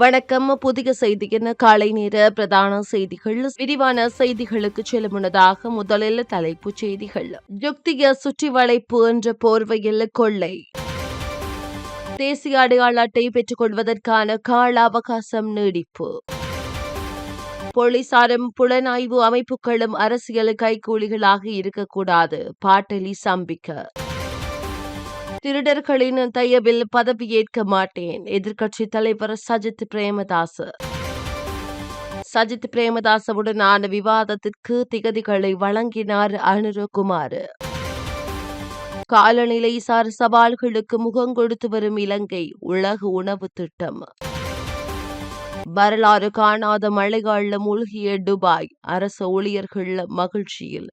வணக்கம். புதிய செய்தியின் காலை நேர பிரதான செய்திகள். விரிவான செய்திகளுக்கு செல்லும் முன்னதாக முதலில் தலைப்புச் செய்திகள். யுக்திய சுற்றி வளைப்பு என்ற போர்வையில் கொள்ளை. தேசிய அடையாள அட்டை பெற்றுக் கொள்வதற்கான கால அவகாசம் நீடிப்பு. போலீசாரும் புலனாய்வு அமைப்புகளும் அரசியல் கைகூலிகளாக இருக்கக்கூடாது. பாட்டலி சம்பிக்க. திருடர்களின் தயவில் பதவியேற்க மாட்டேன். எதிர்க்கட்சி தலைவர் சஜித் பிரேமதாஸ் சஜித் பிரேமதாசவுடனான விவாதத்திற்கு திகதிகளை வழங்கினார் அனுரகுமார். காலநிலை சார் சவால்களுக்கு முகம் கொடுத்து வரும் இலங்கை உலக உணவு திட்டம். வரலாறு காணாத மழைகால மூழ்கிய துபாய். அரசு ஊழியர்கள் மகிழ்ச்சியில்.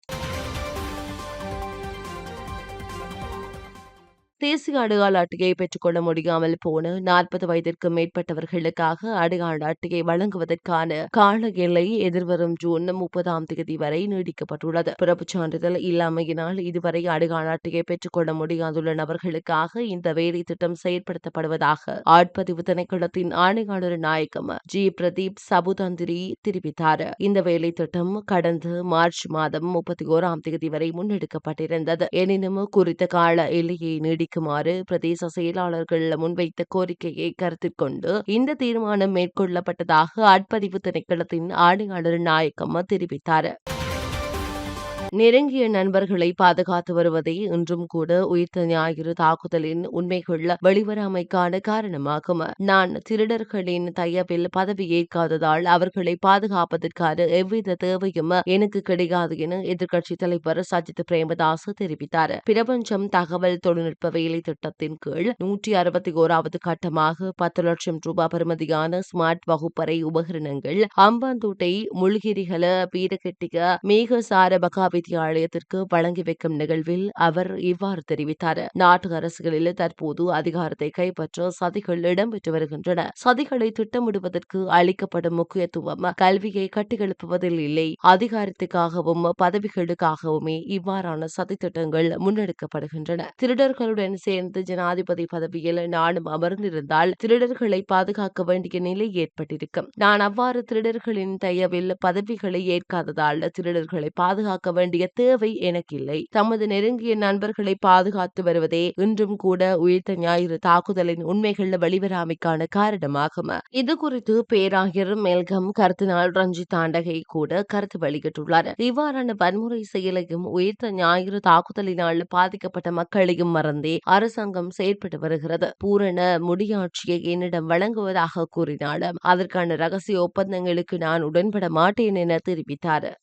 தேசிய அடையாள அட்டையை பெற்றுக்கொள்ள முடியாமல் போன நாற்பது வயதிற்கு மேற்பட்டவர்களுக்காக அடையாள அட்டையை வழங்குவதற்கான கால எல்லை எதிர்வரும் ஜூன் முப்பதாம் தேதி வரை நீடிக்கப்பட்டுள்ளது. பிறப்பு சான்றிதழ் இல்லாமையினால் இதுவரை அடையாள அட்டையை பெற்றுக்கொள்ள முடியாதுள்ள நபர்களுக்காக இந்த வேலை திட்டம் செயற்படுத்தப்படுவதாக ஆட்பதிவு திணைக்களத்தின் ஆணையாளர் நாயகம் ஜி. பிரதீப் சபுதந்திரி தெரிவித்தார். இந்த வேலை திட்டம் கடந்த மார்ச் மாதம் முப்பத்தி ஓராம் தேதி வரை முன்னெடுக்கப்பட்டிருந்தது. எனினும் குறித்த கால எல்லையை நீடிக்க அளிக்குமாறு பிரதேச செயலாளர்கள் முன்வைத்த கோரிக்கையை கருத்தில் கொண்டு இந்த தீர்மானம் மேற்கொள்ளப்பட்டதாக ஆட்பதிவு திணைக்களத்தின் ஆணையாளர் நாயக்கம் தெரிவித்தார். நெருங்கிய நண்பர்களை பாதுகாத்து வருவதே இன்றும் கூட உயிர்த்த ஞாயிறு தாக்குதலின் உண்மைகள் வெளிவராமைக்கான காரணமாகும். நான் திருடர்களின் தயவில் பதவி ஏற்காததால் அவர்களை பாதுகாப்பதற்கான எவ்வித தேவையும் எனக்கு கிடையாது என எதிர்க்கட்சித் தலைவர் சஜித் பிரேமதாஸ் தெரிவித்தார். பிரபஞ்சம் தகவல் தொழில்நுட்ப வேலை திட்டத்தின் கீழ் நூற்றி அறுபத்தி ஓராவது கட்டமாக பத்து லட்சம் ரூபாய் பெறுமதியான ஸ்மார்ட் வகுப்பறை உபகரணங்கள் அம்பாந்தோட்டை முள்கிரிகல பீரகெட்டிக மேகசார பகாவி வித்தியாலயத்திற்கு வழங்கி வைக்கும் நிகழ்வில் அவர் இவ்வாறு தெரிவித்தார். நாட்டு அரசுகளில் தற்போது அதிகாரத்தை கைப்பற்ற சதிகள் இடம்பெற்று வருகின்றன. சதிகளை திட்டமிடுவதற்கு அளிக்கப்படும் முக்கியத்துவம் கல்வியை கட்டியெழுப்புவதில் இல்லை. அதிகாரத்துக்காகவும் பதவிகளுக்காகவுமே இவ்வாறான சதித்திட்டங்கள் முன்னெடுக்கப்படுகின்றன. திருடர்களுடன் சேர்ந்து ஜனாதிபதி பதவியில் நானும் அமர்ந்திருந்தால் திருடர்களை பாதுகாக்க வேண்டிய நிலை ஏற்பட்டிருக்கும். நான் அவ்வாறு திருடர்களின் தயவில் பதவிகளை ஏற்காததால் திருடர்களை பாதுகாக்க வேண்டிய தேவை எனக்கில்லை. தமது நெருங்கிய நண்பர்களை பாதுகாத்து வருவதே இன்றும் கூட உயிர்த்த ஞாயிறு தாக்குதலின் உண்மைகள் வெளிவராமைக்கான காரணமாகும். இது குறித்து பேராயர் மேல்கம் கருத்தினால் ரஞ்சித் தாண்டகை கூட கருத்து வெளியிட்டுள்ளார். இவ்வாறான வன்முறை செயலையும் உயிர்த்த ஞாயிறு தாக்குதலினால் பாதிக்கப்பட்ட மக்களையும் மறந்தே அரசாங்கம் செயற்பட்டு வருகிறது. பூரண முடியாட்சியை என்னிடம் வழங்குவதாக கூறினாலும் அதற்கான ரகசிய ஒப்பந்தங்களுக்கு நான் உடன்பட மாட்டேன் என தெரிவித்தார்.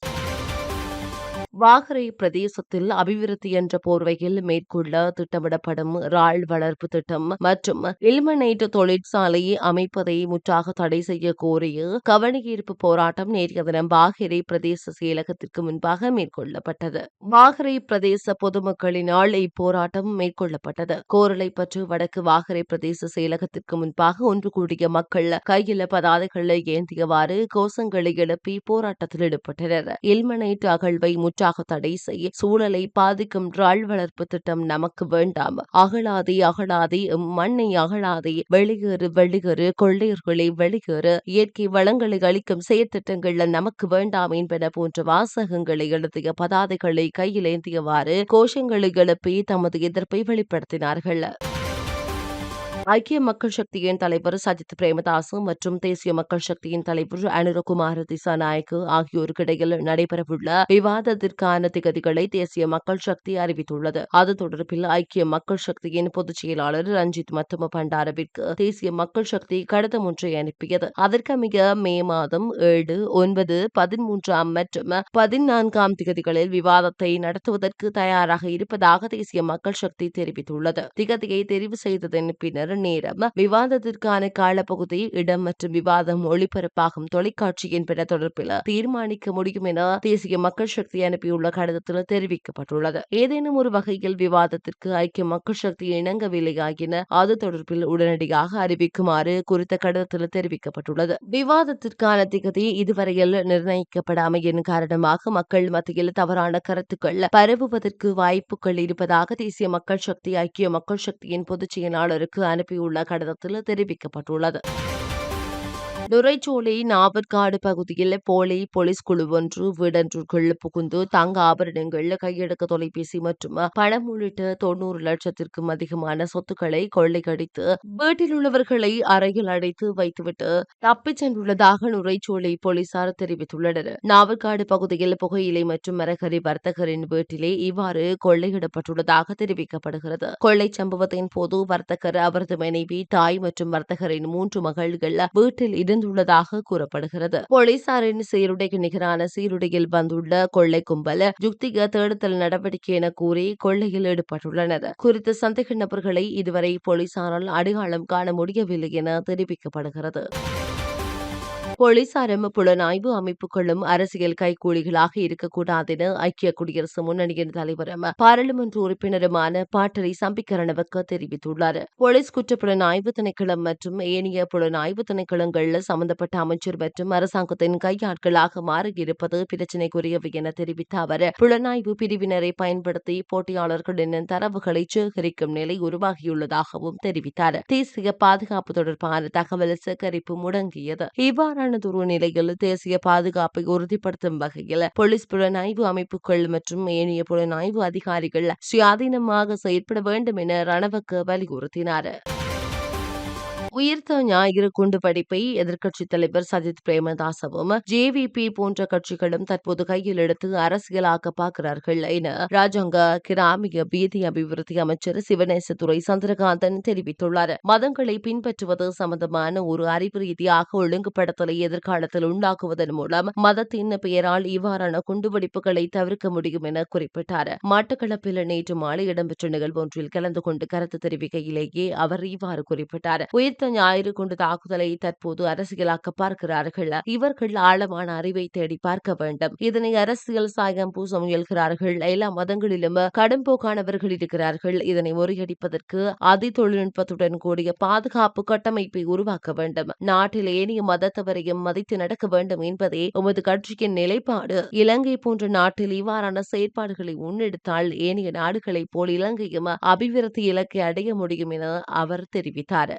வாகரை பிரதேசத்தில் அபிவிருத்தி என்ற போர்வையில் மேற்கொள்ள திட்டமிடப்படும் இறால் வளர்ப்பு திட்டம் மற்றும் இல்மனைட் தொழிற்சாலையை அமைப்பதை முற்றாக தடை செய்ய கோரிய கவனஈர்ப்பு போராட்டம் நேற்றைய தினம் வாகரை பிரதேச செயலகத்திற்கு முன்பாக மேற்கொள்ளப்பட்டது. வாகரை பிரதேச பொதுமக்களினால் இப்போராட்டம் மேற்கொள்ளப்பட்டது. கோரளைப்பற்று வடக்கு வாகரை பிரதேச செயலகத்திற்கு முன்பாக ஒன்று கூடிய மக்கள் கையில் பதாதைகளை ஏந்தியவாறு கோஷங்களை எழுப்பி போராட்டத்தில் ஈடுபட்டனர். இல்மனைட் அகழ்வை முற்ற முற்றாக தடை செய்ய சூழலை பாதிக்கும் ராள் வளர்ப்பு திட்டம் நமக்கு வேண்டாம். அகழாதே அகழாதே மண்ணை அகழாதே வெளியேறு வெளியேறு கொள்ளையர்களை வெளியேறு இயற்கை வளங்களை அளிக்கும் செயற்திட்டங்கள்ல நமக்கு வேண்டாம் என்பன போன்ற வாசகங்களை எழுதிய பதாதைகளை கையில் ஏந்தியவாறு கோஷங்களை எழுப்பி தமது எதிர்ப்பை வெளிப்படுத்தினார்கள். ஐக்கிய மக்கள் சக்தியின் தலைவர் சஜித் பிரேமதாசு மற்றும் தேசிய மக்கள் சக்தியின் தலைவர் அனுரகுமார் திசாநாயக்கு ஆகியோருக்கிடையில் நடைபெறவுள்ள விவாதத்திற்கான திகதிகளை தேசிய மக்கள் சக்தி அறிவித்துள்ளது. அது தொடர்பில் ஐக்கிய மக்கள் சக்தியின் பொதுச் செயலாளர் ரஞ்சித் மத்தும பண்டாரவிற்கு தேசிய மக்கள் சக்தி கடிதம் ஒன்றை அனுப்பியது. அதற்கமைய மே மாதம் ஏழு ஒன்பது பதிமூன்றாம் மற்றும் பதினான்காம் திகதிகளில் விவாதத்தை நடத்துவதற்கு தயாராக இருப்பதாக தேசிய மக்கள் சக்தி தெரிவித்துள்ளது. திகதியை தெரிவு செய்ததன் பின்னர் நேரம் விவாதத்திற்கான காலப்பகுதி இடம் மற்றும் விவாதம் ஒளிபரப்பாகும் தொலைக்காட்சியின் பிற தொடர்பில் தீர்மானிக்க முடியும் என தேசிய மக்கள் சக்தி அனுப்பியுள்ள கடிதத்தில் தெரிவிக்கப்பட்டுள்ளது. ஏதேனும் ஒரு வகையில் விவாதத்திற்கு ஐக்கிய மக்கள் சக்தி இணங்கவில்லையாகின அது தொடர்பில் உடனடியாக அறிவிக்குமாறு குறித்த கடிதத்தில் தெரிவிக்கப்பட்டுள்ளது. விவாதத்திற்கான திகதி இதுவரையில் நிர்ணயிக்கப்படாமையின் காரணமாக மக்கள் மத்தியில் தவறான கருத்துக்கள் பரவுவதற்கு வாய்ப்புகள் இருப்பதாக தேசிய மக்கள் சக்தி ஐக்கிய மக்கள் சக்தியின் பொதுச் செயலாளருக்கு அனுப்பியுள்ள கடிதத்தில் தெரிவிக்கப்பட்டுள்ளது. நுரைச்சோலை நாவற்காடு பகுதியில் போலி போலீஸ் குழு ஒன்று வீடொன்றுக்குள் புகுந்து தங்க ஆபரணங்கள் கையடக்க தொலைபேசி மற்றும் பணம் உள்ளிட்ட தொண்ணூறு லட்சத்திற்கும் அதிகமான சொத்துக்களை கொள்ளையடித்து வீட்டில் உள்ளவர்களை அறையில் அடைத்து வைத்துவிட்டு தப்பிச் சென்றுள்ளதாக நுரைச்சோலை போலீசார் தெரிவித்துள்ளனர். நாவற்காடு பகுதியில் புகையிலை மற்றும் மரக்கறி வர்த்தகரின் வீட்டிலே இவ்வாறு கொள்ளையிடப்பட்டுள்ளதாக தெரிவிக்கப்படுகிறது. கொள்ளை சம்பவத்தின் போது வர்த்தகர் அவரது மனைவி தாய் மற்றும் வர்த்தகரின் மூன்று மகள்கள் வீட்டில் இருந்துள்ளதாக கூறப்படுகிறது. போலீசாரின் சீருடைக்கு நிகரான சீருடையில் வந்துள்ள கொள்ளை கும்பல் யுக்திக தேடுதல் நடவடிக்கை என கூறி கொள்ளையில் ஈடுபட்டுள்ளனர். குறித்த சந்தேக நபர்களை இதுவரை போலீசாரால் அடையாளம் காண முடியவில்லை என தெரிவிக்கப்படுகிறது. போலீசாரும் புலனாய்வு அமைப்புகளும் அரசியல் கைகூலிகளாக இருக்கக்கூடாது என ஐக்கிய குடியரசு முன்னணியின் தலைவரும் பாராளுமன்ற உறுப்பினருமான பாட்டரி சம்பிக்கரணவுக்கு தெரிவித்துள்ளார். போலீஸ் குற்ற புலனாய்வு திணைக்களம் மற்றும் ஏனைய புலனாய்வு திணைக்களங்களில் சம்பந்தப்பட்ட அமைச்சர் மற்றும் அரசாங்கத்தின் கையாட்களாக மாறியிருப்பது பிரச்சினைக்குரியவை என தெரிவித்த அவர் புலனாய்வு பிரிவினரை பயன்படுத்தி போட்டியாளர்களின் தரவுகளை சேகரிக்கும் நிலை உருவாகியுள்ளதாகவும் தெரிவித்தார். தேசிய பாதுகாப்பு தொடர்பான தகவல் சேகரிப்பு முடங்கியது. இவ்வாறான துருவ நிலையில் தேசிய பாதுகாப்பை உறுதிப்படுத்தும் வகையில் போலீஸ் புலனாய்வு அமைப்புகள் மற்றும் ஏனைய புலனாய்வு அதிகாரிகள் சுயாதீனமாக செயற்பட வேண்டும் என ரணவுக்கு வலியுறுத்தினார். உயிர்த்த ஞாயிறு குண்டு படிப்பை எதிர்க்கட்சித் தலைவர் சஜித் பிரேமதாசவும் ஜேவிபி போன்ற கட்சிகளும் தற்போது கையில் எடுத்து அரசியலாக்க பார்க்கிறார்கள் என ராஜாங்க கிராமிய பீதி அபிவிருத்தி அமைச்சர் சிவநேசத்துறை சந்திரகாந்தன் தெரிவித்துள்ளார். மதங்களை பின்பற்றுவது சம்பந்தமான ஒரு அறிவு ரீதியாக ஒழுங்குபடுத்தலை எதிர்காலத்தில் உண்டாக்குவதன் மூலம் மதத்தின் பெயரால் இவ்வாறான குண்டுவெடிப்புகளை தவிர்க்க முடியும் என குறிப்பிட்டார். மட்டக்களப்பில் நேற்று மாலை இடம்பெற்ற நிகழ்வு ஒன்றில் கலந்து கொண்டு கருத்து தெரிவிக்கையிலேயே அவர் இவ்வாறு குறிப்பிட்டார். உயிர்த்த ஞாயிறு கொண்டு தாக்குதலை தற்போது அரசியலாக்க பார்க்கிறார்கள் இவர்கள் ஆழமான அறிவை தேடி பார்க்க வேண்டும். இதனை அரசியல் சாயம் பூச முயல்கிறார்கள். எல்லா மதங்களிலும் கடும்போக்கானவர்கள் இருக்கிறார்கள். இதனை முறியடிப்பதற்கு அதி தொழில்நுட்பத்துடன் கூடிய பாதுகாப்பு கட்டமைப்பை உருவாக்க வேண்டும். நாட்டில் ஏனைய மதத்தவரையும் மதித்து நடக்க வேண்டும் என்பதே உமது கட்சியின் நிலைப்பாடு. இலங்கை போன்ற நாட்டில் இவ்வாறான செயற்பாடுகளை முன்னெடுத்தால் ஏனைய நாடுகளைப் போல் இலங்கையும் அபிவிருத்தி இலக்கை அடைய முடியும் என அவர் தெரிவித்தார்.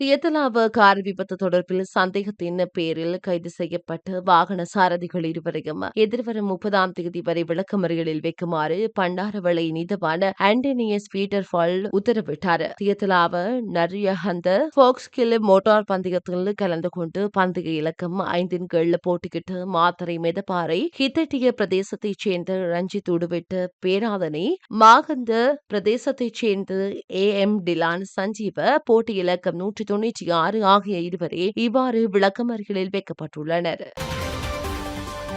தியத்தலாவ கார் விபத்து தொடர்பில் சந்தேகத்தின் பேரில் கைது செய்யப்பட்ட வாகன சாரதிகள் இருவரையும் எதிர்வரும் முப்பதாம் தேதி வரை விளக்கமறியலில் வைக்குமாறு பண்டாரவளை நீதவான ஆண்டனியஸ் பீட்டர் ஃபால் உத்தரவிட்டார். தியத்தலாவ நரியஹந்த போக்ஸ்கில் மோட்டார் பந்தயத்தில் கலந்து கொண்டு பந்தய இலக்கம் ஐந்தின் கீழ் போட்டியிட்டு மாத்தரை மெதப்பாறை ஹித்தட்டிய பிரதேசத்தைச் சேர்ந்த ரஞ்சித் உடுவிட்டு பேராதனை மாகந்த பிரதேசத்தைச் சேர்ந்த ஏ எம் டிலான் சஞ்சீவ போட்டி இலக்கம் நூற்றி தொன்னூற்றி ஆறு ஆகிய இருவரே இவ்வாறு விளக்கமறிகளில் வைக்கப்பட்டுள்ளனர்.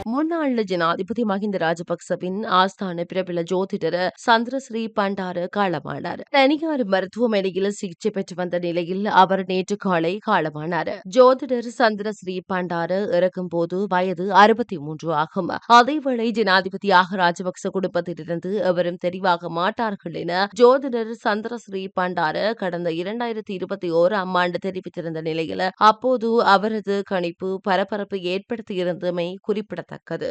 முன்னாள் ஜனாதிபதி மஹிந்த ராஜபக்சவின் ஆஸ்தான பிரபல ஜோதிடர் சந்திரஸ்ரீ பண்டார காலமானார். தனியார் மருத்துவமனையில் சிகிச்சை பெற்று வந்த நிலையில் அவர் நேற்று காலை காலமானார். ஜோதிடர் சந்திரஸ்ரீ பண்டார இறக்கும் போது வயது அறுபத்தி மூன்று ஆகும். அதேவேளை ஜனாதிபதியாக ராஜபக்ச குடும்பத்திலிருந்து எவரும் தெரிவாக மாட்டார்கள் என ஜோதிடர் சந்திரஸ்ரீ பண்டார கடந்த இரண்டாயிரத்தி இருபத்தி ஓராம் ஆண்டு தெரிவித்திருந்த நிலையில் அப்போது அவரது கணிப்பு பரபரப்பு ஏற்படுத்தியிருந்தமை குறிப்பிடத்தக்கது. குறிப்பிடத்தக்கது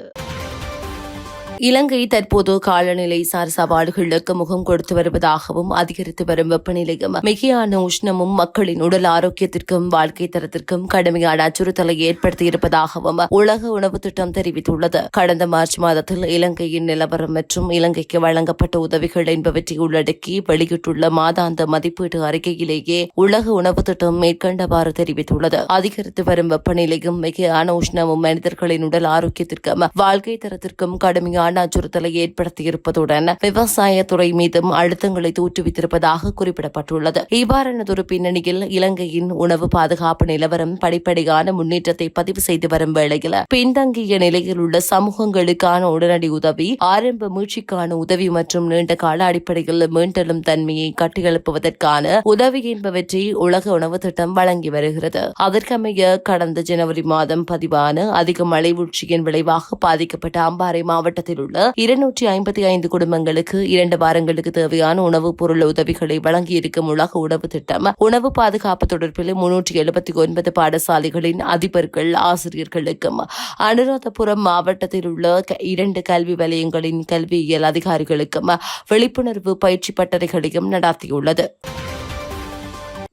இலங்கை தற்போது காலநிலை சார் சவால்களுக்கு முகம் கொடுத்து வருவதாகவும் அதிகரித்து வரும் வெப்பநிலையும் மிகையான உஷ்ணமும் மக்களின் உடல் ஆரோக்கியத்திற்கும் வாழ்க்கை தரத்திற்கும் கடுமையான அச்சுறுத்தலை ஏற்படுத்தியிருப்பதாகவும் உலக உணவு திட்டம் தெரிவித்துள்ளது. கடந்த மார்ச் மாதத்தில் இலங்கையின் நிலவரம் மற்றும் இலங்கைக்கு வழங்கப்பட்ட உதவிகள் என்பவற்றை உள்ளடக்கி வெளியிட்டுள்ள மாதாந்த மதிப்பீட்டு அறிக்கையிலேயே உலக உணவு திட்டம் மேற்கண்டவாறு தெரிவித்துள்ளது. அதிகரித்து வரும் வெப்பநிலையும் மிகையான உஷ்ணமும் மனிதர்களின் உடல் ஆரோக்கியத்திற்கும் வாழ்க்கை தரத்திற்கும் கடுமையான கடுமையான அச்சுறுத்தலை ஏற்படுத்தியிருப்பதுடன் விவசாயத்துறை மீதும் அழுத்தங்களை தோற்றுவித்திருப்பதாக குறிப்பிடப்பட்டுள்ளது. இவ்வாறானதொரு பின்னணியில் இலங்கையின் உணவு பாதுகாப்பு நிலவரம் படிப்படியான முன்னேற்றத்தை பதிவு செய்து வரும் வேளையில் பின்தங்கிய நிலையில் உள்ள சமூகங்களுக்கான உடனடி உதவி ஆரம்ப மீட்சிக்கான உதவி மற்றும் நீண்ட கால அடிப்படையில் மீண்டலும் தன்மையை கட்டியெழுப்புவதற்கான உதவி என்பவற்றை உலக உணவு திட்டம் வழங்கி வருகிறது. அதற்கமைய கடந்த ஜனவரி மாதம் பதிவான அதிக மழை வீழ்ச்சியின் விளைவாக பாதிக்கப்பட்ட அம்பாறை மாவட்டத்தில் உள்ள இருநூற்றி ஐம்பத்தி ஐந்து குடும்பங்களுக்கு இரண்டு வாரங்களுக்கு தேவையான உணவுப் பொருள் உதவிகளை வழங்கியிருக்கும் உலக உணவு திட்டம். உணவு பாதுகாப்பு தொடர்பில் முன்னூற்றி எழுபத்தி ஒன்பது பாடசாலைகளின் அதிபர்கள் ஆசிரியர்களுக்கும் அனுராதபுரம் மாவட்டத்தில் உள்ள இரண்டு கல்வி வலயங்களின் கல்வியியல் அதிகாரிகளுக்கும் விழிப்புணர்வு பயிற்சி பட்டறைகளையும் நடத்தியுள்ளது.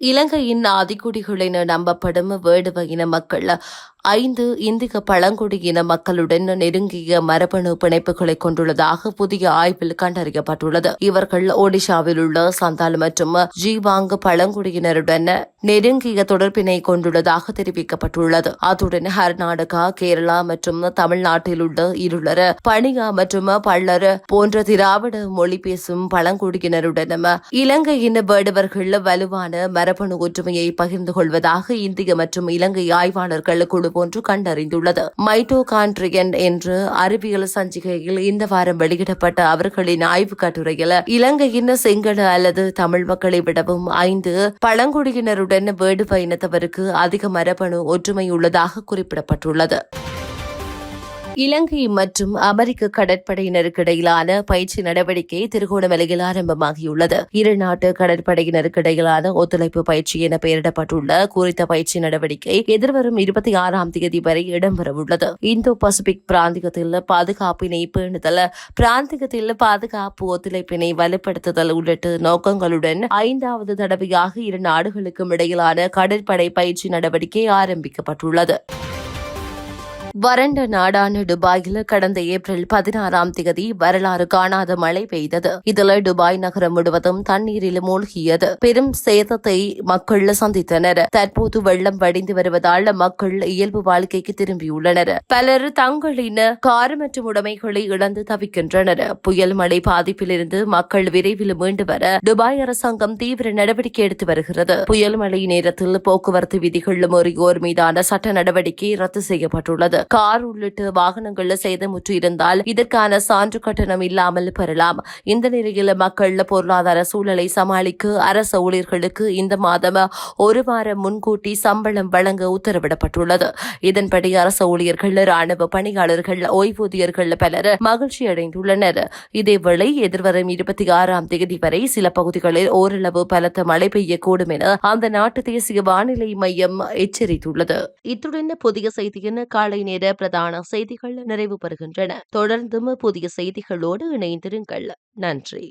இலங்கையின் ஆதிக்குடிகள் என நம்பப்படும் வேடுவ இன மக்கள் ஐந்து இந்திய பழங்குடியின மக்களுடன் நெருங்கிய மரபணு பிணைப்புகளை கொண்டுள்ளதாக புதிய ஆய்வில் கண்டறியப்பட்டுள்ளது. இவர்கள் ஒடிஷாவில் உள்ள சந்தால் மற்றும் ஜீவாங் பழங்குடியினருடன் நெருங்கிய தொடர்பினை கொண்டுள்ளதாக தெரிவிக்கப்பட்டுள்ளது. அத்துடன் கர்நாடகா கேரளா மற்றும் தமிழ்நாட்டில் உள்ள இருளர் பணியா மற்றும் பள்ளர் போன்ற திராவிட மொழி பேசும் பழங்குடியினருடனும் இலங்கையின் வேடுவர்கள் வலுவான மரபணு ஒற்றுமையை பகிர்ந்து கொள்வதாக இந்திய மற்றும் இலங்கை ஆய்வாளர்கள் குழு ஒன்று கண்டறிந்துள்ளது. மைட்டோகான்ட்ரியன் என்று அறிவியல் சஞ்சிகையில் இந்த வாரம் வெளியிடப்பட்ட அவர்களின் ஆய்வு கட்டுரையில் இலங்கையின் சிங்கள அல்லது தமிழ் மக்களை விடவும் ஐந்து பழங்குடியினருடன் வேடுவ இனத்தவருக்கு அதிக மரபணு ஒற்றுமை உள்ளதாக குறிப்பிடப்பட்டுள்ளது. இலங்கை மற்றும் அமெரிக்க கடற்படையினருக்கு இடையிலான பயிற்சி நடவடிக்கை திருகோணமலையில் ஆரம்பமாகியுள்ளது. இரு நாட்டு கடற்படையினருக்கு இடையிலான ஒத்துழைப்பு பயிற்சி என பெயரிடப்பட்டுள்ள குறித்த பயிற்சி நடவடிக்கை எதிர்வரும் இருபத்தி ஆறாம் தேதி வரை இடம்பெறவுள்ளது. இந்தோ பசிபிக் பிராந்தியத்தில் பாதுகாப்பினை பேணுதல் பிராந்தியத்தில் பாதுகாப்பு ஒத்துழைப்பினை வலுப்படுத்துதல் உள்ளிட்ட நோக்கங்களுடன் ஐந்தாவது தடவையாக இரு நாடுகளுக்கும் இடையிலான கடற்படை பயிற்சி நடவடிக்கை ஆரம்பிக்கப்பட்டுள்ளது. வறண்ட நாடான துபாயில் கடந்த ஏப்ரல் பதினாறாம் தேதி வரலாறு காணாத மழை பெய்தது. இதில் துபாய் நகரம் முழுவதும் தண்ணீரில் மூழ்கியது. பெரும் சேதத்தை மக்கள் சந்தித்தனர். தற்போது வெள்ளம் வடிந்து வருவதால் மக்கள் இயல்பு வாழ்க்கைக்கு திரும்பியுள்ளனர். பலர் தங்களின் கார் மற்றும் உடைமைகளை இழந்து தவிக்கின்றனர். புயல் மழை பாதிப்பிலிருந்து மக்கள் விரைவில் மீண்டு வர துபாய் அரசாங்கம் தீவிர நடவடிக்கை எடுத்து வருகிறது. புயல் மழை நேரத்தில் போக்குவரத்து விதிகள் மீறியோர் மீதான சட்ட நடவடிக்கை ரத்து செய்யப்பட்டுள்ளது. கார் உள்ளிட்ட வாகனங்கள்ல சேதமுற்று இருந்தால் இதற்கான சான்று கட்டணம் இல்லாமல் பெறலாம். இந்த நிலையில் மக்கள் பொருளாதார சூழலை சமாளிக்க அரசு ஊழியர்களுக்கு இந்த மாதம் ஒரு வாரம் முன்கூட்டி சம்பளம் வழங்க உத்தரவிடப்பட்டுள்ளது. இதன்படி அரசு ஊழியர்கள் ராணுவ பணியாளர்கள் ஓய்வூதியர்கள் பலர் மகிழ்ச்சி அடைந்துள்ளனர். இதேவேளை எதிர்வரும் இருபத்தி ஆறாம் தேதி வரை சில பகுதிகளில் ஓரளவு பலத்த மழை பெய்யக்கூடும் என அந்த நாட்டு தேசிய வானிலை மையம் எச்சரித்துள்ளது. இத்துடன் புதிய செய்தியின் காலை நேர பிரதான செய்திகள் நிறைவு பெறுகின்றன தொடர்ந்தும் புதிய செய்திகளோடு இணைந்திருங்கள். நன்றி.